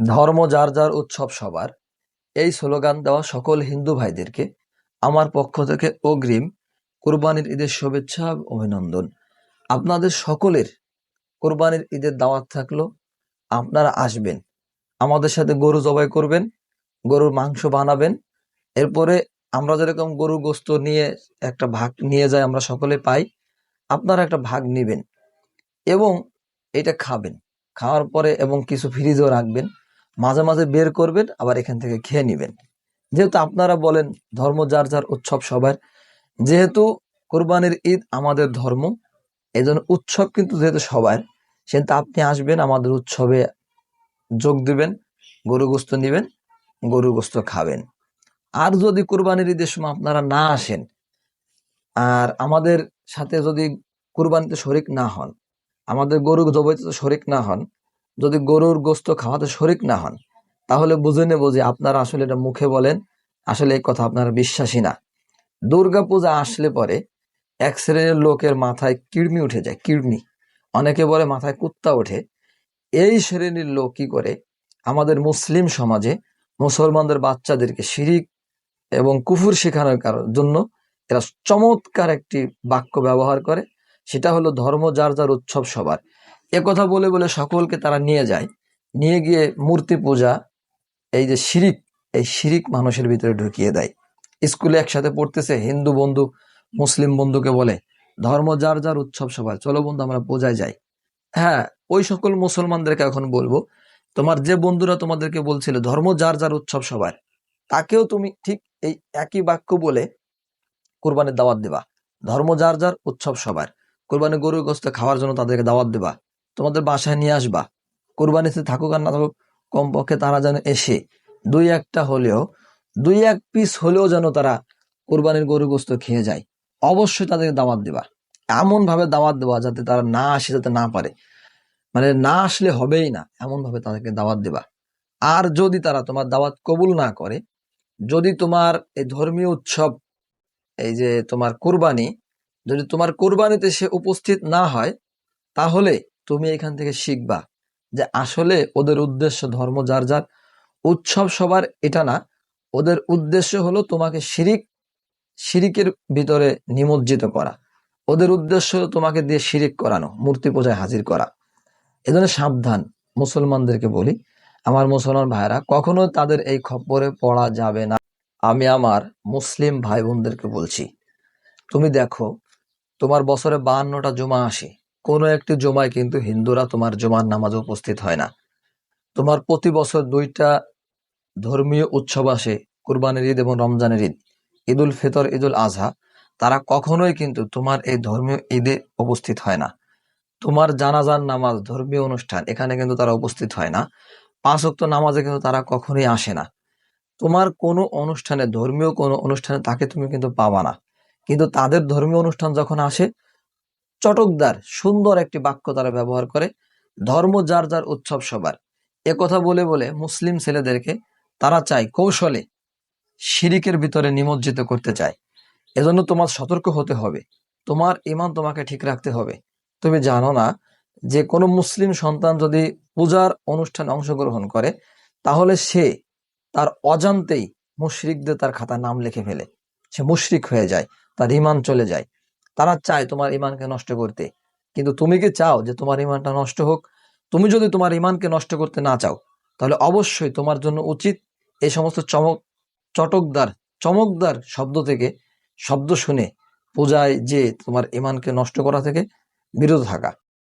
ধর্ম যার যার উৎসব সবার। এই স্লোগান দেওয়া সকল হিন্দু ভাইদেরকে আমার পক্ষ থেকে অগ্রিম কোরবানির ঈদের শুভেচ্ছা অভিনন্দন। আপনাদের সকলের কোরবানির ঈদের দাওয়াত থাকল। আপনারা আসবেন, আমাদের সাথে গরু জবাই করবেন, গরুর মাংস বানাবেন। এরপরে আমরা যেরকম গরু গোস্ত নিয়ে একটা ভাগ নিয়ে যাই আমরা সকলে পাই, আপনারা একটা ভাগ নেবেন এবং এটা খাবেন। খাওয়ার পরে এবং কিছু ফ্রিজেও রাখবেন। মাঝে মাঝে বের করবেন, আবার এখান থেকে খেয়ে নেবেন। যেহেতু আপনারা বলেন ধর্ম যার যার উৎসব সবার, যেহেতু কোরবানির ঈদ আমাদের ধর্ম এই উৎসব কিন্তু যেহেতু সবার, সেহেতু আপনি আসবেন, আমাদের উৎসবে যোগ দিবেন, গরু গোস্ত নেবেন, গরু গোস্ত খাবেন। আর যদি কোরবানির ঈদের সময় আপনারা না আসেন, আর আমাদের সাথে যদি কোরবানিতে শরিক না হন, আমাদের গরু জবাইতে শরিক না হন যদি গরুর গোস্ত খাওয়াতে শরিক না হন, তাহলে বুঝে নেব যে আপনারা আসলে এটা মুখে বলেন, আসলে এই কথা আপনারা বিশ্বাসী না। দুর্গা পূজা আসলে পরে এক শ্রেণির লোকের মাথায় কিড়মি উঠে যায় কিড়মি অনেকে বলে মাথায় কুত্তা ওঠে। এই শ্রেণির লোক কি করে? আমাদের মুসলিম সমাজে মুসলমানদের বাচ্চাদেরকে শিরিক এবং কুফুর শেখানোর কারণ জন্য এরা চমৎকার একটি বাক্য ব্যবহার করে। সেটা হলো ধর্ম যার যার উৎসব সবার। কথা বলে বলে সকলকে তারা নিয়ে যায়। নিয়ে গিয়ে মূর্তি পূজা, এই যে শিরিক, এই শিরিক মানুষের ভিতরে ঢুকিয়ে দেয়। স্কুলে একসাথে পড়তেছে হিন্দু বন্ধু, মুসলিম বন্ধুকে বলে, ধর্ম যার যার উৎসব সবার, চলো বন্ধু আমরা পূজায় যাই। হ্যাঁ ওই সকল মুসলমানদেরকে এখন বলব, তোমার যে বন্ধুরা তোমাদেরকে বলছিল, ধর্ম যার যার উৎসব সবার, তাকেও তুমি ঠিক এই একই বাক্য বলে কোরবানির দাওয়াত দেবা। ধর্ম যার যার উৎসব সবার কোরবানি গরুর গোস্ত খাওয়ার জন্য তাদেরকে দাওয়াত দেবা। তোমাদের বাসায় নিয়ে আসবা। কোরবানিতে থাকুক আর না থাকুক, কমপক্ষে তারা যেন এসে দুই একটা হলেও, দুই এক পিস হলেও যেন তারা কোরবানির গরু গোস্ত খেয়ে যায়। অবশ্যই তাদেরকে দাওয়াত দেবা। এমন ভাবে দাওয়াত দেওয়া যাতে তারা না আসে, যাতে না পারে। মানে না আসলে হবেই না এমন ভাবে তাদেরকে দাওয়াত দেবা। আর যদি তারা তোমার দাওয়াত কবুল না করে, যদি তোমার এই ধর্মীয় উৎসব, এই যে তোমার কোরবানি, যদি তোমার কোরবানিতে সে উপস্থিত না হয়, তাহলে তুমি এখান থেকে শিখবা যে আসলে ওদের উদ্দেশ্য ধর্ম যার যার। উৎসব সবার এটা না, ওদের উদ্দেশ্য হলো তোমাকে শিরিক, শিরিকের ভিতরে নিমজ্জিত করা। ওদের উদ্দেশ্য হলো তোমাকে দিয়ে শিরিক করানো, মূর্তি পূজায় হাজির করা। এজন্য সাবধান, মুসলমানদেরকে বলি, আমার মুসলমান ভাইরা কখনো তাদের এই খপ্পরে পড়া যাবে না। আমি আমার মুসলিম ভাই বোনদেরকে বলছি, তুমি দেখো, তোমার বছরে বাহান্নটা জমা আসে। কোনো একটি জমায় কিন্তু হিন্দুরা তোমার জমার নামাজে উপস্থিত হয় না। তোমার প্রতি বছর দুইটা ধর্মীয় উৎসব আসে, কুরবানির ঈদ এবং রমজানের ঈদ। ঈদুল ফিতর, ঈদুল আজহা তারা কখনোই কিন্তু তোমার এই ধর্মীয় ঈদে উপস্থিত হয় না। তোমার জানাজার নামাজ, ধর্মীয় অনুষ্ঠান, এখানে কিন্তু তারা উপস্থিত হয় না। পাঁচ ওয়াক্ত নামাজে কিন্তু তারা কখনোই আসে না। তোমার কোনো অনুষ্ঠানে, ধর্মীয় কোনো অনুষ্ঠানে তাকে তুমি কিন্তু পাবা না। কিন্তু তাদের ধর্মীয় অনুষ্ঠান যখন আসে চটকদার সুন্দর একটি বাক্য তারা ব্যবহার করে, ধর্ম যার যার উৎসব সবার। কথা বলে বলে মুসলিম ছেলেদেরকে তারা চায় কৌশলে শিরিকের ভিতরে নিমজ্জিত করতে চায়। এজন্য তোমার সতর্ক হতে হবে। তোমার ইমান তোমাকে ঠিক রাখতে হবে। তুমি জানো না যে কোনো মুসলিম সন্তান যদি পূজার অনুষ্ঠানে অংশগ্রহণ করে, তাহলে সে তার অজান্তেই মুশরিকদের তার খাতা নাম লিখে ফেলে। সে মুশরিক হয়ে যায়, তার ইমান চলে যায়। তারা চায় তোমার ইমানকে নষ্ট করতে। কিন্তু তুমি কি চাও যে তোমার ইমানটা নষ্ট হোক? তুমি যদি তোমার ইমানকে নষ্ট করতে না চাও, তাহলে অবশ্যই তোমার জন্য উচিত এই সমস্ত চমক, চটকদার, চমকদার শব্দ থেকে শব্দ শুনে পূজায় যে তোমার ইমানকে নষ্ট করা থেকে বিরত থাকা।